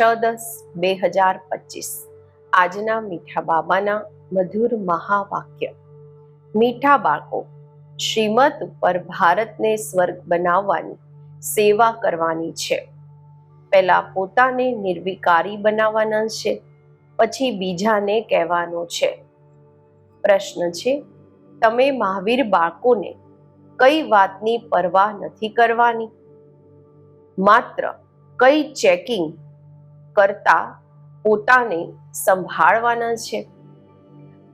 છ દસ બે હજાર પચીસ. આજના મીઠા બાબાના મધુર મહાવાક્ય. મીઠા બાળકો શ્રીમત ઉપર ભારતને સ્વર્ગ બનાવવાની સેવા કરવાની છે. પહેલા પોતાને નિર્વિકારી બનાવવાના છે, પછી બીજાને કહેવાનો છે. પ્રશ્ન છે, તમે મહાવીર બાળકોને કઈ વાતની પરવા નથી કરવાની? માત્ર કઈ ચેકિંગ કરતા પોતાને સંભાળવાના છે.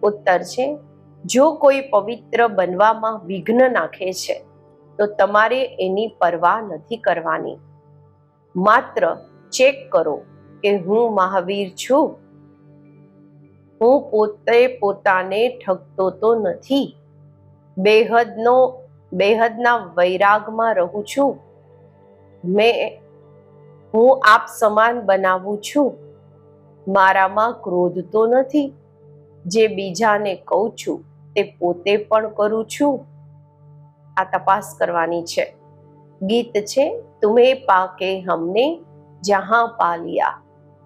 ઉત્તર છે, જો કોઈ પવિત્ર બનવામાં વિઘ્ન નાખે છે, તો તમારે એની પરવા નથી કરવાની. માત્ર ચેક કરો કે હું મહાવીર છું. હું પોતે પોતાને ઠગતો તો નથી. બેહદનો, બેહદના વૈરાગમાં રહું છું. મેં હું આપ સમાન બનાવું છું. મારામાં ક્રોધ તો નથી. જે બીજાને કહું છું, તે પોતે પણ કરું છું. આ તપાસ કરવાની છે. ગીત છે, તુમે પાકે હમને જહાં પાલિયા.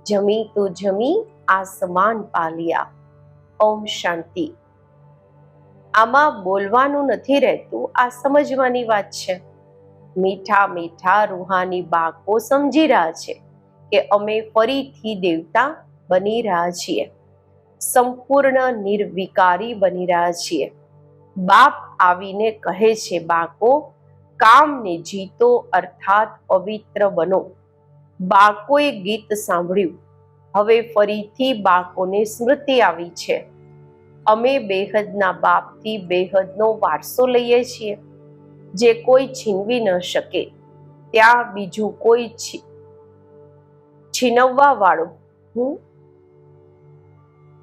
જમી તો જમી આસમાન પાલિયા. ઓમ શાંતિ. આમાં બોલવાનું નથી રહેતું, આ સમજવાની વાત છે. મીઠા મીઠા રૂહાની બાકો સમજી રહ્યા છે કે અમે ફરીથી દેવતા બની રહ્યા છીએ. સંપૂર્ણ નિર્વિકારી બની રહ્યા છીએ. બાપ આવીને કહે છે બાકો કામને જીતો અર્થાત પવિત્ર બનો. બાકોએ ગીત સાંભળ્યું. હવે ફરીથી બાકોને સ્મૃતિ આવી છે. અમે બેહદના બાપથી બેહદનો વારસો લઈએ છીએ. જે કોઈ છીનવી ન શકે, ત્યાં બીજું કોઈ છીનવવા વાળું હું,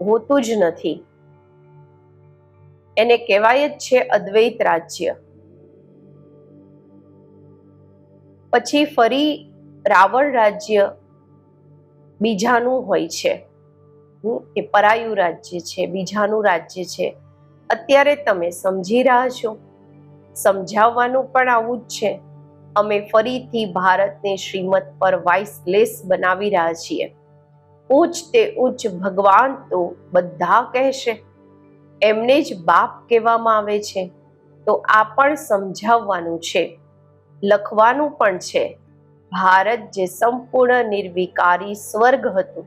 હોતું જ નથી. એને કહેવાય જ છે અદ્વૈત રાજ્ય. પછી ફરી રાવણ રાજ્ય બીજાનું હોય છે. એ પરાયું રાજ્ય છે, બીજાનું રાજ્ય છે. અત્યારે તમે સમજી રહ્યા છો? સમજાવવાનું પણ આવું જ છે. અમે ફરીથી ભારતને શ્રીમત પર વાઇસલેસ બનાવી રહ્યા છીએ. ઉચ્ચ તે ઉચ્ચ ભગવાન તો બધા કહેશે. એમને જ બાપ કહેવામાં આવે છે. તો આ પણ સમજાવવાનું છે. લખવાનું પણ છે. ભારત જે સંપૂર્ણ નિર્વિકારી સ્વર્ગ હતું,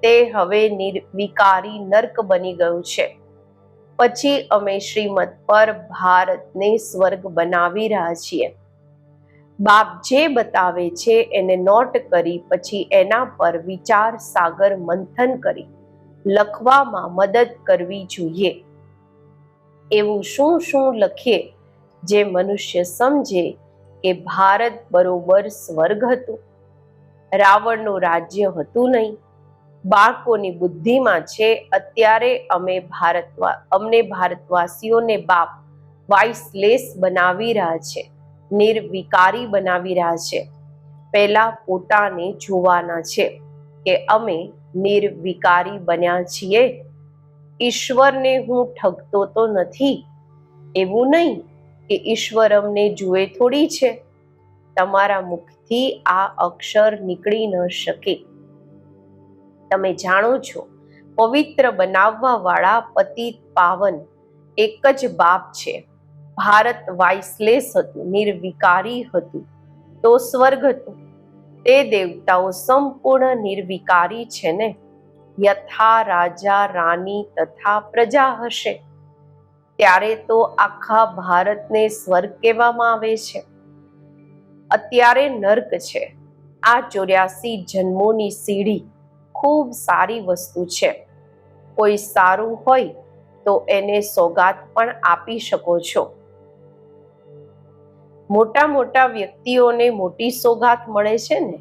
તે હવે નિર્વિકારી નર્ક બની ગયું છે. પછી અમે શ્રીમદ પર ભારતને સ્વર્ગ બનાવી રહ્યા છીએ. બાપ જે બતાવે છે એને નોટ કરી પછી એના પર વિચાર સાગર મંથન કરી, લખવામાં મદદ કરવી જોઈએ. એવું શું શું લખીએ? જે મનુષ્ય સમજે કે ભારત બરોબર સ્વર્ગ હતું. રાવણનું રાજ્ય હતું નહીં. બાળકોની બુદ્ધિમાં છે, અત્યારે અમે ભારતવા, અમને ભારતવાસીઓને બાપ વાઇસલેસ બનાવી રહ્યા છે, નિર્વિકારી બનાવી રહ્યા છે. પહેલા પોતાને જોવાના છે કે અમે નિર્વિકારી બન્યા છીએ. ઈશ્વરને હું ઠગતો તો નથી. એવું નહીં કે ઈશ્વર અમને જુએ થોડી છે. તમારા મુખથી આ અક્ષર નીકળી ન શકે. તમે જાણો છો, પવિત્ર બનાવવા વાળા પતિ પાવન એક જ બાપ છે. ભારત વાઇસલેસ હતું, નિર્વિકારી હતું, તો સ્વર્ગ હતું. તે દેવતાઓ સંપૂર્ણ નિર્વિકારી છે ને? યથા રાજા રાની તથા પ્રજા હશે. ત્યારે તો આખા ભારતને સ્વર્ગ કહેવામાં આવે છે. અત્યારે નર્ક છે. આ ચોર્યાસી જન્મોની સીડી ખૂબ સારી વસ્તુ છે. કોઈ સારું હોય તો એને સોગાત પણ આપી શકો છો. મોટા મોટા વ્યક્તિઓને મોટી સોગાત મળે છે ને,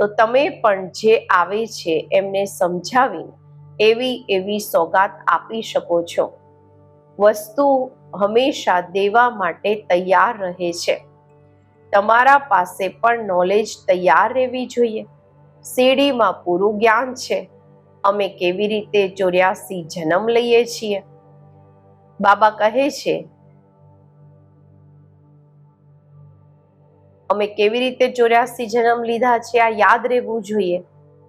તો તમે પણ જે આવે છે એમને સમજાવીને એવી એવી સોગાત આપી શકો છો. વસ્તુ હંમેશા દેવા માટે તૈયાર રહે છે. તમારા પાસે પણ નોલેજ તૈયાર રહેવી જોઈએ. સીડીમાં પૂરું જ્ઞાન છે. અમે કેવી રીતે ચોર્યાસી જન્મ લઈએ છીએ? બાબા કહે છે, અમે કેવી રીતે ચોર્યાસી જન્મ લીધા છે આ યાદ રહેવું જોઈએ.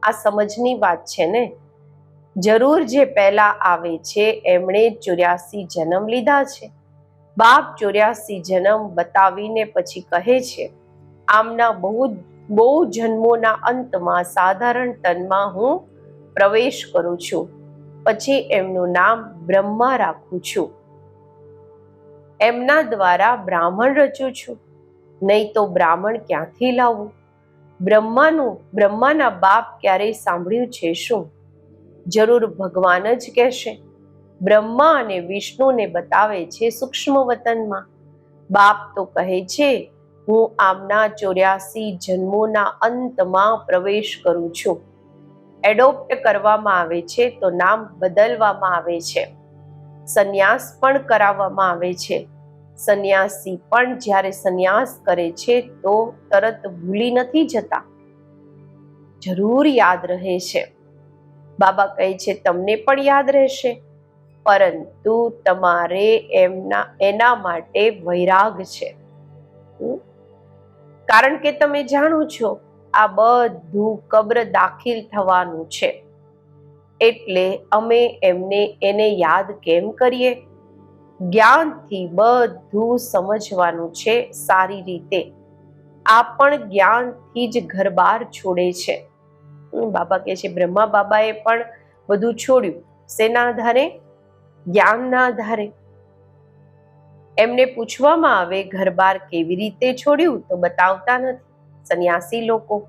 આ સમજની વાત છે ને? જરૂર જે પહેલા આવે છે એમણે ચોર્યાસી જન્મ લીધા છે. બાપ ચોર્યાસી જન્મ બતાવીને પછી કહે છે, આમના બહુ બહુ જન્મોના અંતમાં સાધારણ તનમાં હું પ્રવેશ કરું છું. પછી એમનું નામ બ્રહ્મા રાખું છું. એમના દ્વારા બ્રાહ્મણ રચું છું. નહીં તો બ્રાહ્મણ ક્યાંથી લાવવું બ્રહ્માનું, બ્રહ્માના બાપ ક્યારેય સાંભળ્યું છે શું? જરૂર ભગવાન જ કહેશે. બ્રહ્મા અને વિષ્ણુને બતાવે છે સૂક્ષ્મ વતનમાં. બાપ તો કહે છે હું આમના ચોર્યાસી જન્મોના અંતમાં પ્રવેશ કરું છું. એડોપ્ટ કરવામાં આવે છે તો નામ બદલવામાં આવે છે. સંન્યાસ પણ કરાવવામાં આવે છે. સંન્યાસી પણ જ્યારે સંન્યાસ કરે છે તો તરત ભૂલી નથી જતા. જરૂર યાદ રહે છે. બાબા કહે છે, તમને પણ યાદ રહેશે. પરંતુ તમારે એમના, એના માટે વૈરાગ છે? કારણ કે તમે જાણો છો, આ બધું કબ્ર દાખિલ થવાનું છે. એટલે અમે એમને એને યાદ કેમ કરીએ? જ્ઞાનથી બધું સમજવાનું છે સારી રીતે. આ પણ જ્ઞાનથી જ ઘર બાર છોડે છે. બાબા કહે છે, બ્રહ્મા બાબાએ પણ બધું છોડ્યું. શેના આધારે? જ્ઞાનના આધારે. એમને પૂછવામાં આવે, ઘરબાર કેવી રીતે છોડ્યું? તો બતાવતા નથી, સંન્યાસી લોકો.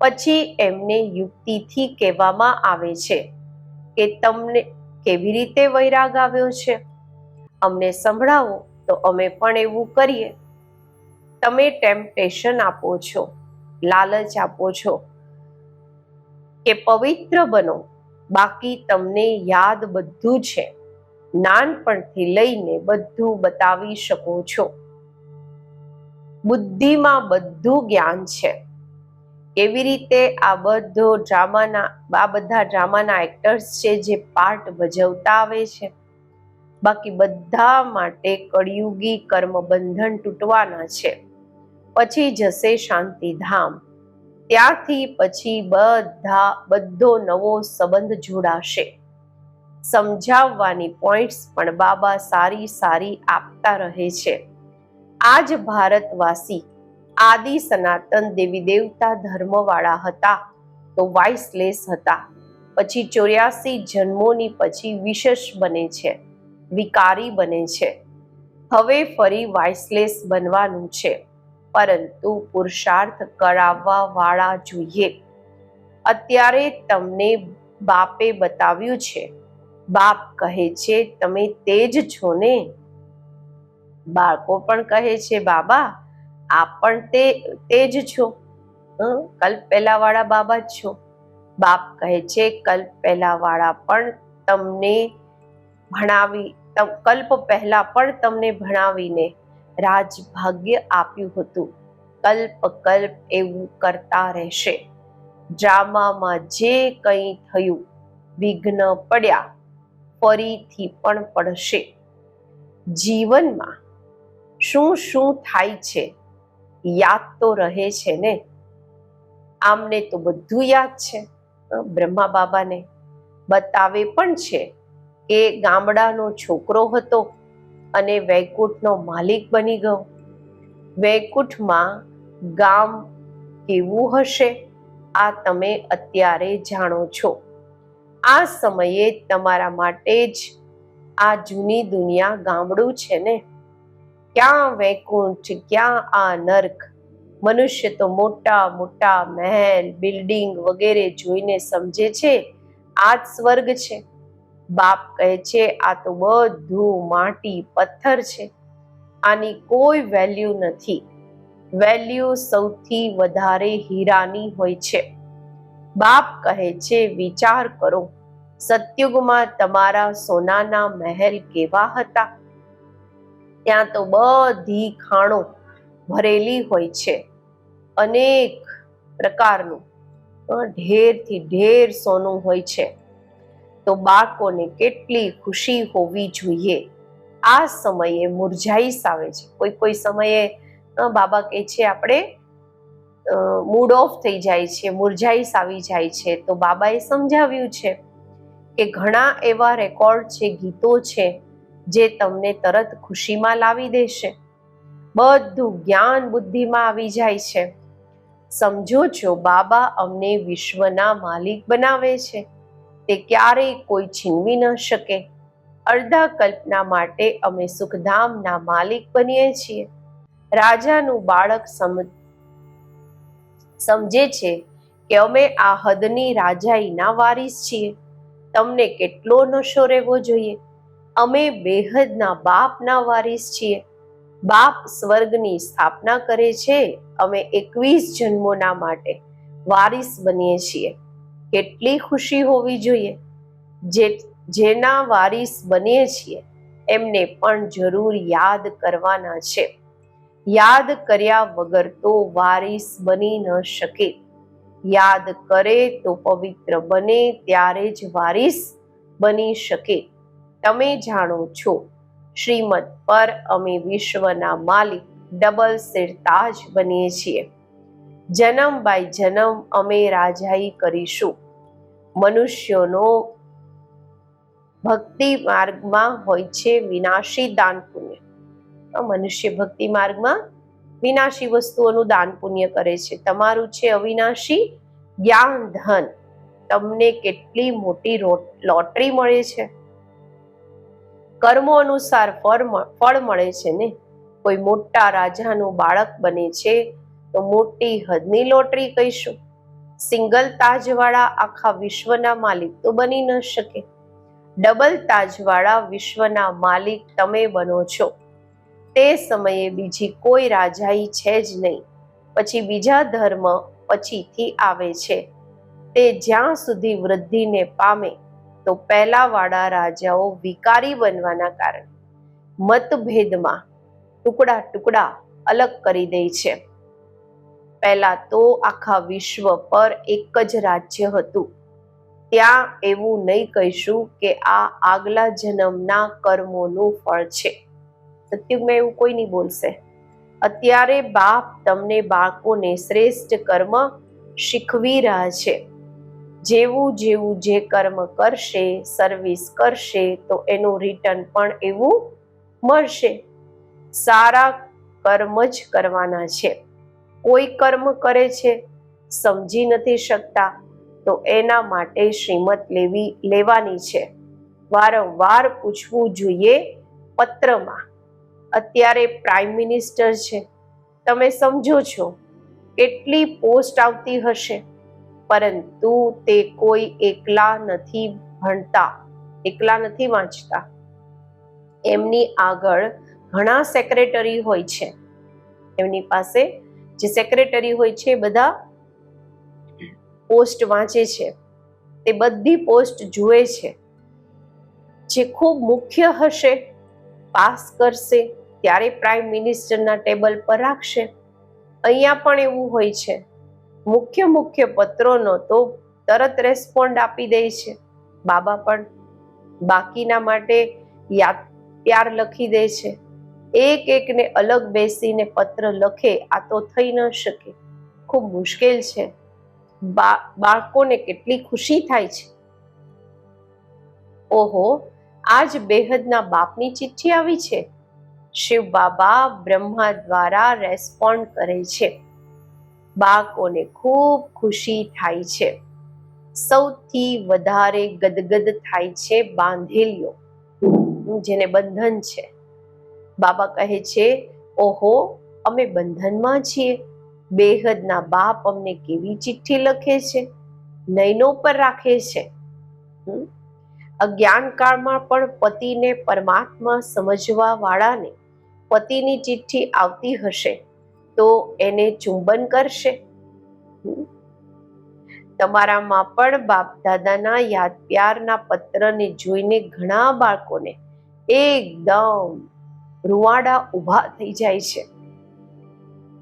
પછી એમને યુક્તિથી કહેવામાં આવે છે કે, તમને કેવી રીતે વૈરાગ આવ્યો છે? અમને સંભળાવો, તો અમે પણ એવું કરીએ. તમે ટેમ્પટેશન આપો છો, લાલચ આપો છો કે પવિત્ર બનો. બાકી તમને યાદ બધું છે. નાનપણથી લઈને બધું બતાવી શકો છો. બુદ્ધિમાં બધું જ્ઞાન છે. કેવી રીતે આ બધો ડ્રામાના, આ બધા ડ્રામાના એક્ટર્સ છે જે પાર્ટ ભજવતા આવે છે. બાકી બધા માટે કળિયુગી કર્મ બંધન તૂટવાના છે. પછી જશે શાંતિધામ. ત્યાંથી પછી બધા, બધો નવો સંબંધ જોડાશે. સમજાવવાની પોઈન્ટ્સ પણ બાબા સારી સારી આપતા રહે છે. આજ ભારતવાસી આદિ સનાતન દેવી દેવતા ધર્મવાળા હતા તો વાઇસલેસ હતા. પછી ચોર્યાસી જન્મોની પછી વિશેષ બને છે, વિકારી બને છે. હવે ફરી વાઇસલેસ બનવાનું છે, પરંતુ પુરુષાર્થ કરાવવા વાળા જોઈએ. અત્યારે તમને બાપે બતાવ્યું છે બાપ કહે છે, તમે તે જ છો ને? બાળકો પણ કહે છે, બાબા, આપ પણ તે તે જ છો? કલ્પ પહેલા વાળા બાબા જ છો. બાપ કહે છે, કલ્પ પહેલા વાળા પણ તમને ભણાવી કલ્પ પહેલા પણ તમને ભણાવીને રાજભાગ્ય આપ્યું હતું. કલ્પ કલ્પ એવું કરતા રહેશે. ડ્રામામાં જે કંઈ થયું, વિઘ્ન પડ્યા. ફરીથી પણ પડશે. જીવનમાં શું શું થાય છે, યાદ તો રહે છે ને? આમને તો બધું યાદ છે. બ્રહ્મા બાબાને બતાવે પણ છે કે ગામડાનો છોકરો હતો અને વૈકુંઠનો માલિક બની ગયો. વૈકુંઠમાં ગામ કેવું હશે, આ તમે અત્યારે જાણો છો. આ સમયે તમારા માટે જ આ જૂની દુનિયા ગામડું છે ને? ક્યાં વૈકુંઠ, ક્યાં આ નર્ક? મનુષ્ય તો મોટા મોટા મહેલ, બિલ્ડિંગ વગેરે જોઈને સમજે છે, આ જ સ્વર્ગ છે. બાપ કહે છે, આ તો બધું માટી, પથ્થર છે. આની કોઈ વેલ્યુ નથી. વેલ્યુ સૌથી વધારે હીરાની હોય છે. બાપ કહે છે, વિચાર કરો. સતયુગમાં તમારા સોનાના મહેલ કેવા હતા? ત્યાં તો બધી ખાણો ભરેલી હોય છે. અનેક પ્રકારનું ઢેરથી ઢેર સોનું હોય છે. તો બાળકોને કેટલી ખુશી હોવી જોઈએ? આ સમયે મુરઝાઈશ આવે છે. કોઈ કોઈ સમયે બાબા કહે છે આપણે મૂડ ઓફ થઈ જાય છે મુરઝાઈશ આવી જાય છે. તો બાબાએ સમજાવ્યું છે. કે ઘણા એવા રેકોર્ડ છે, ગીતો છે, જે તમને તરત ખુશીમાં લાવી દેશે. બધું જ્ઞાન બુદ્ધિમાં આવી જાય છે. સમજો છો, બાબા અમને વિશ્વના માલિક બનાવે છે. તે ક્યારેય કોઈ છીનવી ન શકે. અડધા કલ્પના માટે અમે સુખધામના માલિક બનીએ છીએ. રાજાનું બાળક સમ, સમજે છે કે અમે આ હદની રાજાઈના વારીસ છીએ. તમને કેટલો નશો રહેવો જોઈએ? અમે બેહદના બાપના વારીસ છીએ. બાપ સ્વર્ગની સ્થાપના કરે છે. અમે એકવીસ જન્મોના માટે વારીસ બનીએ છીએ. કેટલી ખુશી હોવી જોઈએ? જે, જેના વારીસ બનીએ છીએ, એમને પણ જરૂર યાદ કરવાના છે. યાદ કર્યા વગર તો વારીસ બની ન શકે. યાદ કરે તો પવિત્ર બને, ત્યારે જ વારીસ બની શકે. તમે જાણો છો, શ્રીમદ પર અમે વિશ્વના માલિક ડબલ સિરતાજ બનીએ છીએ. જન્મ બાય જન્મ અમે રાજાઈ કરીશું. મનુષ્યોનો ભક્તિ માર્ગમાં હોય છે વિનાશી દાન પુણ્ય. મનુષ્ય ભક્તિ માર્ગમાં વિનાશી વસ્તુઓનું દાન પુણ્ય કરે છે. તમારું છે અવિનાશી જ્ઞાન, ધન. તમને કેટલી મોટી લોટરી મળે છે. કર્મો અનુસાર ફળ મળે છે ને? કોઈ મોટા રાજાનું બાળક બને છે, તો મોટી હદની લોટરી કહીશું. સિંગલ તાજવાળા આખા વિશ્વના માલિક તો બની ન શકે. ડબલ તાજવાળા વિશ્વના માલિક તમે બનો છો. તે સમયે બીજી કોઈ રાજાઈ છે જ નહીં. પછી બીજા ધર્મ પછીથી આવે છે. તે જ્યાં સુધી વૃદ્ધિને પામે, તો પહેલાવાળા રાજાઓ વિકારી બનવાના કારણે મતભેદમાં ટુકડા ટુકડા અલગ કરી દે છે. પહેલા તો આખા વિશ્વ પર એક જ રાજ્ય હતું. ત્યાં એવું નહીં કહીશું કે આ આગલા જન્મના કર્મોનું ફળ છે. સત્યુગમાં એવું કોઈ નહીં બોલશે. અત્યારે બાપ તમને બાળકોને શ્રેષ્ઠ કર્મ શીખવી રહ્યા છે. જેવું જેવું જે કર્મ કરશે સર્વિસ કરશે, તો એનું રિટર્ન પણ એવું મળશે. સારા કર્મ જ કરવાના છે. કોઈ કર્મ કરે છે, સમજી નથી શકતા, તો એના માટે શ્રીમત લેવી લેવાની છે. વારંવાર પૂછવું જોઈએ પત્રમાં. અત્યારે પ્રાઇમ મિનિસ્ટર છે. તમે સમજો છો, કેટલી પોસ્ટ આવતી હશે? પરંતુ તે કોઈ એકલા નથી ભણતા, એકલા નથી વાંચતા. એમની આગળ ઘણા સેક્રેટરી હોય છે. એમની પાસે જે સેક્રેટરી હોય છે બધા પોસ્ટ વાંચે છે. તે બધી પોસ્ટ જુએ છે. જે ખૂબ મુખ્ય હશે પાસ કરશે. ત્યારે પ્રાઇમ મિનિસ્ટરના ટેબલ પર રાખશે. અહીંયા પણ એવું હોય છે. મુખ્ય મુખ્ય પત્રોનો તો તરત રેસ્પોન્ડ આપી દે છે. બાબા પણ બાકીના માટે યાદ પ્યાર લખી દે છે. એક એકને અલગ બેસીને પત્ર લખે આ તો થઈ ન શકે. ખૂબ મુશ્કેલ છે. બાળકોને કેટલી ખુશી થાય છે. ઓહો, આજ બેહદના બાપની ચિઠ્ઠી આવી છે? શિવ બાબા બ્રહ્મા દ્વારા રેસ્પોન્ડ કરે છે. બાળકોને ખૂબ ખુશી થાય છે. સૌથી વધારે ગદગદ થાય છે બાંધેલીઓ, જેને બંધન છે. બાબા કહે છે, ઓહો, અમે બંધનમાં છીએ. બેહદના બાપ અમને કેવી ચિઠ્ઠી લખે છે? નયનો પર રાખે છે? અજ્ઞાન કાળમાં પણ પતિને પરમાત્મા સમજવા વાળાને પતિની ચિઠ્ઠી આવતી હશે તો એને ચુંબન કરશે. તમારામાં પણ બાપ દાદાના યાદ પ્યારના પત્રને જોઈને ઘણા બાળકોને એકદમ રૂવાડા ઊભા થઈ જાય છે.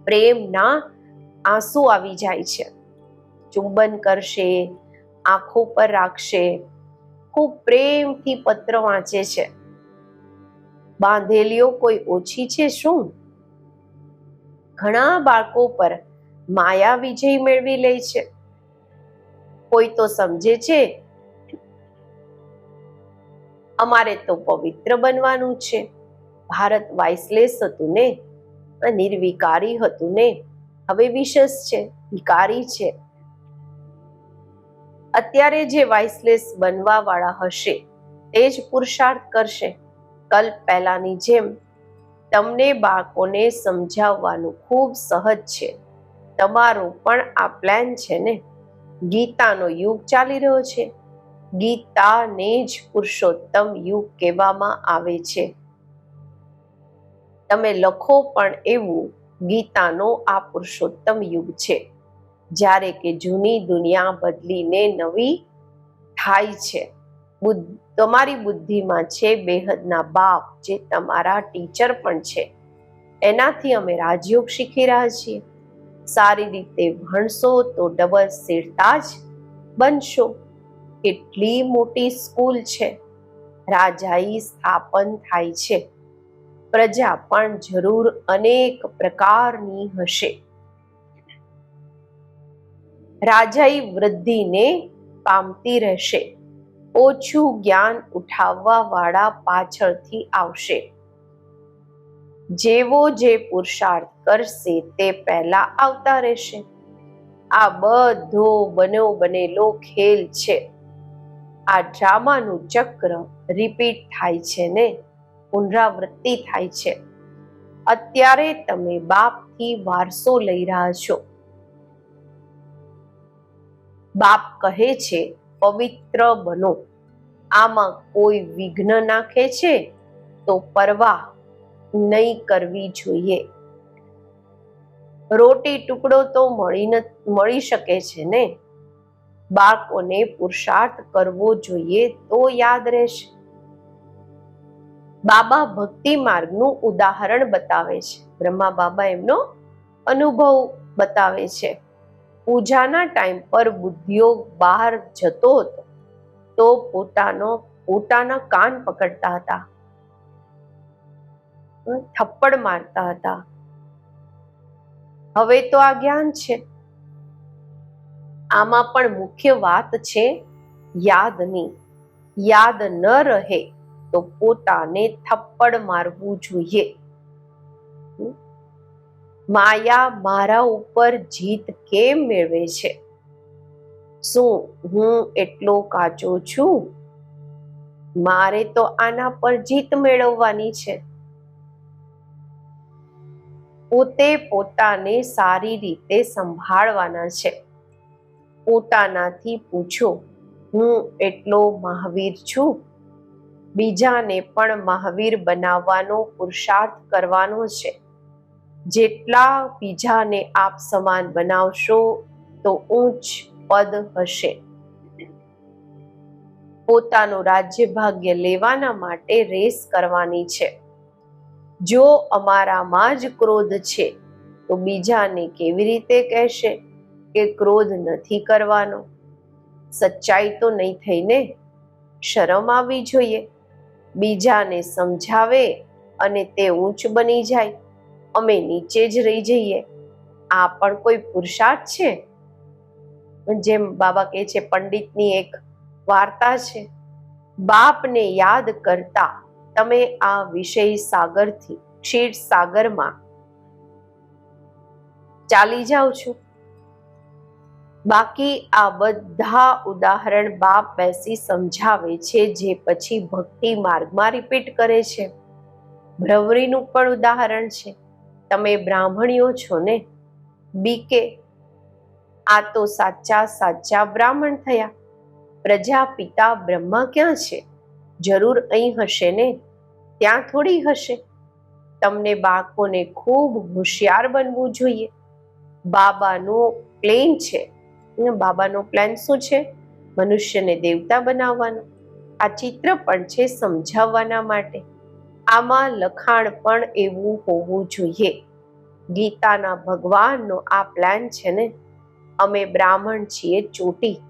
પ્રેમના આંસુ આવી જાય છે. ચુંબન કરશે, આંખો પર રાખશે, ખૂબ પ્રેમથી પત્ર વાંચે છે. બાંધેલીઓ કોઈ ઓછી છે શું? ઘણા બાળકો પર માયા વિજય મેળવી લે છે. કોઈ તો સમજે છે, અમારે તો પવિત્ર બનવાનું છે. ભારત વાઇસલેસ હતું ને નિર્વિકારી હતું ને. હવે વિશેષ છે, વિકારી છે. અત્યારે જે વાઇસલેસ બનવા વાળા હશે, તે જ પુરુષાર્થ કરશે. કલ્પ પહેલાની જેમ તમને બાળકોને સમજાવવાનું ખૂબ સહજ છે. તમારો પણ આ પ્લાન છે ને? ગીતાનો યુગ ચાલી રહ્યો છે. ગીતાને જ પુરુષોત્તમ યુગ કહેવામાં આવે છે. તમે લખો પણ એવું ગીતાનો આ પુરુષોત્તમ યુગ છે. જ્યારે કે જૂની દુનિયા બદલીને નવી થાય છે. તમારી બુદ્ધિમાં છે બેહદના બાપ જે તમારા ટીચર પણ છે. એનાથી અમે રાજયોગ શીખી રહ્યા છીએ. સારી રીતે ભણશો તો ડબલ સ્થિરતા જ બનશો. કેટલી મોટી સ્કૂલ છે. રાજાઈ સ્થાપન થાય છે. પ્રજા પણ જરૂર અનેક પ્રકારની હશે. રાજાઈ વૃદ્ધિને પામતી રહેશે. ઓછું જ્ઞાન ઉઠાવવા વાળા પાછળથી આવશે. જેવો જે પુરુષાર્થ કરશે તે પહેલા આવતા રહેશે. આ બધો બન્યો બનેલો ખેલ છે. આ ડ્રામાનું ચક્ર રિપીટ થાય છે ને? પુનરાવૃત્તિ થાય છે. અત્યારે તમે બાપથી વારસો લઈ રહ્યા છો. બાપ કહે છે પવિત્ર બનો. આમાં કોઈ વિઘ્ન નાખે છે તો પરવા નહીં કરવી જોઈએ. રોટી ટુકડો તો મળી મળી શકે છે ને? બાળકોને પુરુષાર્થ કરવો જોઈએ તો યાદ રહેશે. બાબા ભક્તિ માર્ગનું ઉદાહરણ બતાવે છે. બ્રહ્મા બાબા એમનો અનુભવ બતાવે છે. પૂજાના ટાઈમ પર બુદ્ધિઓ બહાર જતો હતો. તો પોતાનો, પોતાના કાન પકડતા હતા. થપ્પડ મારતા હતા. હવે તો આ જ્ઞાન છે. આમાં પણ મુખ્ય વાત છે યાદની યાદ ન રહે તો પોતાને થપ્પડ મારવું જોઈએ. માયા મારા ઉપર જીત કેમ મેળવે છે? શું હું એટલો કાચો છું? મારે તો આના પર જીત મેળવવાની છે. પોતે પોતાને સારી રીતે સંભાળવાના છે. પોતાનાથી પૂછો, હું એટલો મહાવીર છું? બીજાને પણ મહાવીર બનાવવાનો પુરુષાર્થ કરવાનો છે. જેટલા બીજાને આપ સમાન બનાવશો, તો ઊંચ પદ હશે. પોતાનું રાજ્ય ભાગ્ય લેવાના માટે રેસ કરવાની છે. જો અમારામાં જ ક્રોધ છે, તો બીજાને કેવી રીતે કહેશે કે ક્રોધ નથી કરવાનો? સચ્ચાઈ તો નહીં થઈને શરમ આવવી જોઈએ. બીજાને સમજાવે અને તે ઊંચ બની જાય. અમે નીચે જ રહી જઈએ. આ પણ કોઈ પુરુષાર્થ છે? જેમ બાબા કહે છે, પંડિતની એક વાર્તા છે, બાપને યાદ કરતા તમે આ વિષય સાગરથી, ક્ષીર સાગરમાં ચાલી જાઓ છો. બાકી આ બધા ઉદાહરણ બાપ બેસી સમજાવે છે, જે પછી ભક્તિ માર્ગમાં રિપીટ કરે છે. ભ્રવરીનું પણ ઉદાહરણ છે. તમે બ્રાહ્મણીઓ છો ને? બીકે આ તો સાચા સાચા બ્રાહ્મણ થયા. પ્રજાપિતા બ્રહ્મા ક્યાં છે? જરૂર અહીં હશે ને? ત્યાં થોડી હશે. તમને બાળકોને ખૂબ હોશિયાર બનવું જોઈએ. બાબાનો પ્લેન છે. બાબાનો પ્લાન શું છે? મનુષ્યને દેવતા બનાવવાનો. આ ચિત્ર પણ છે સમજાવવાના માટે. આમાં લખાણ પણ એવું હોવું જોઈએ. ગીતાના ભગવાનનો આ પ્લાન છે ને, અમે બ્રાહ્મણ છીએ ચોટી.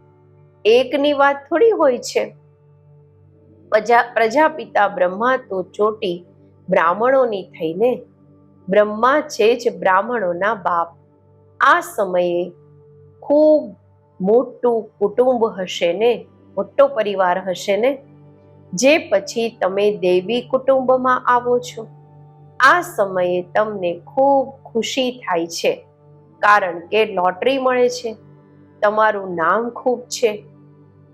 એકની વાત થોડી હોય છે. પ્રજા પ્રજાપિતા બ્રહ્મા તો ચોટી બ્રાહ્મણોની થઈને બ્રહ્મા છે જ બ્રાહ્મણોના બાપ. આ સમયે ખૂબ મોટું કુટુંબ હશે ને, મોટો પરિવાર હશે ને જે પછી તમે દેવી કુટુંબમાં આવો છો. આ સમયે તમને ખૂબ ખુશી થાય છે, કારણ કે લોટરી મળે છે. તમારું નામ ખૂબ છે.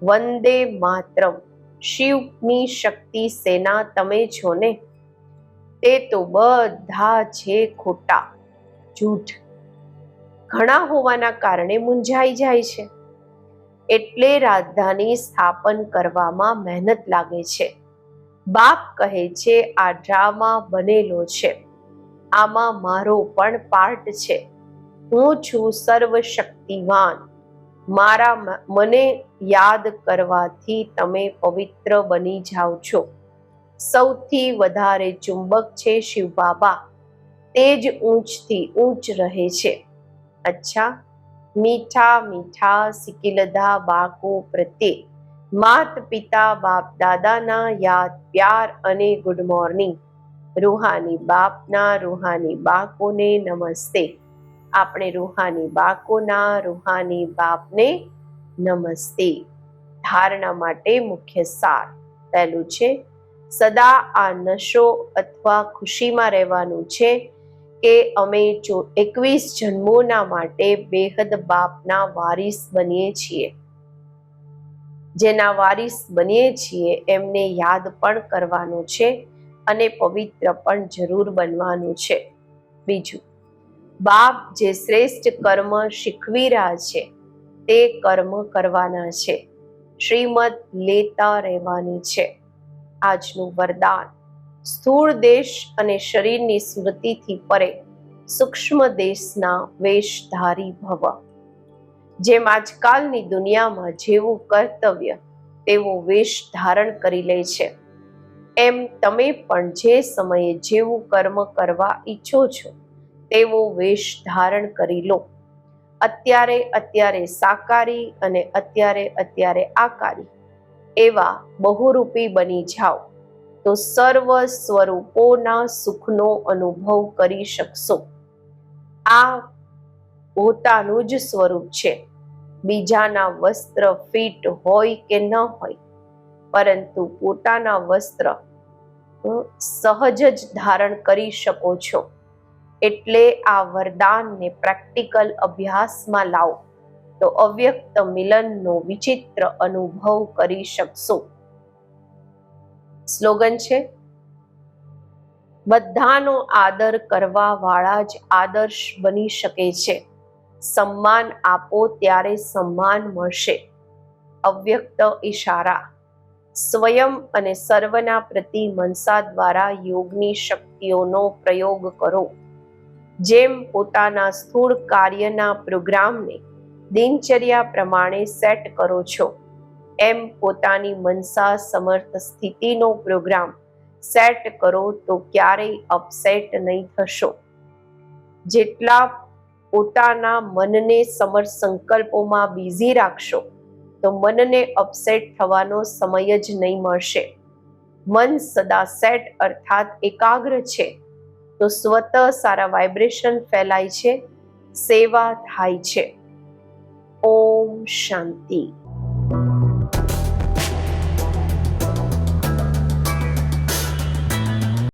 વંદે માતરમ. શિવની શક્તિ સેના તમે છો ને? તે તો બધા છે ખોટા, જૂઠ. ઘણા હોવાના કારણે મૂંઝાઈ જાય છે. એટલે રાજધાની સ્થાપન કરવામાં મહેનત લાગે છે. બાપ કહે છે, આ ડ્રામા બનેલો છે. આમાં મારો પણ પાર્ટ છે. હું છું સર્વશક્તિવાન મારા મને યાદ કરવાથી તમે પવિત્ર બની જાઓ છો. સૌથી વધારે ચુંબક છે શિવ બાબા. તે જ ઊંચથી ઊંચ રહે છે. અચ્છા મીઠા મીઠા, સિકિલધા, બાકો, પ્રત્યે. માત પિતા, બાપ દાદાના યાદ, પ્યાર અને ગુડ મોર્નિંગ રૂહાની બાપના, રૂહાની બાળકોને નમસ્તે. આપણે રૂહાની બાળકોના રૂહાની બાપને નમસ્તે. ધારણા માટે મુખ્ય સાર પહેલું છે, સદા આ નશો અથવા ખુશીમાં રહેવાનું છે કે અમે જો એકવીસ જન્મોના માટે બેહદ બાપના વારીસ બનીએ છીએ. જેના વારીસ બનીએ છીએ એમને યાદ પણ કરવાનું છે અને પવિત્ર પણ જરૂર બનવાનું છે. બીજું, બાપ જે શ્રેષ્ઠ કર્મ શીખવી રહ્યા છે, તે કર્મ કરવાના છે. શ્રીમદ લેતા રહેવાની છે. આજનું વરદાન. સ્થૂળ દેશ અને શરીરની સ્મૃતિથી પરે સૂક્ષ્મ દેશના વેશધારી ભવ. જેમ આજકાલની દુનિયામાં જેવું કર્તવ્ય, તેવો વેશ ધારણ કરી લે છે. એમ તમે પણ જે સમયે જેવું કર્મ કરવા ઈચ્છો છો, તેવો વેશ ધારણ કરી લો. અત્યારે અત્યારે સાકારી અને અત્યારે અત્યારે આકારી, એવા બહુરૂપી બની જાઓ. તો સર્વ સ્વરૂપોના સુખનો અનુભવ કરી શકશો. આ પોતાનું જ સ્વરૂપ છે. બીજાના વસ્ત્ર ફિટ હોય કે ન હોય, પરંતુ પોતાના વસ્ત્ર સહજ જ ધારણ કરી શકો છો. એટલે આ વરદાનને પ્રેક્ટિકલ અભ્યાસમાં લાવો. તો અવ્યક્ત મિલનનો વિચિત્ર અનુભવ કરી શકશો. સ્લોગન છે? બધાનો આદર કરવા વાળા જ આદર્શ બની શકે છે. સન્માન આપો ત્યારે સન્માન મળશે. અવ્યક્ત ઈશારા. સ્વયં અને સર્વના પ્રતિ મનસા દ્વારા યોગની શક્તિઓનો પ્રયોગ કરો. જેમ પોતાના સ્થૂળ કાર્યના પ્રોગ્રામને દિનચર્યા પ્રમાણે સેટ કરો છો. એમ પોતાની મનસા સમર્થ સ્થિતિનો પ્રોગ્રામ સેટ કરો તો ક્યારેય અપસેટ નહીં થશો. જેટલા પોતાના મનને સમર્થ સંકલ્પોમાં બિઝી રાખશો, તો મનને અપસેટ થવાનો સમય જ નહીં મળશે. મન સદા સેટ અર્થાત એકાગ્ર છે, તો સ્વતઃ સારા વાઇબ્રેશન ફેલાય છે, સેવા થાય છે. ઓમ શાંતિ.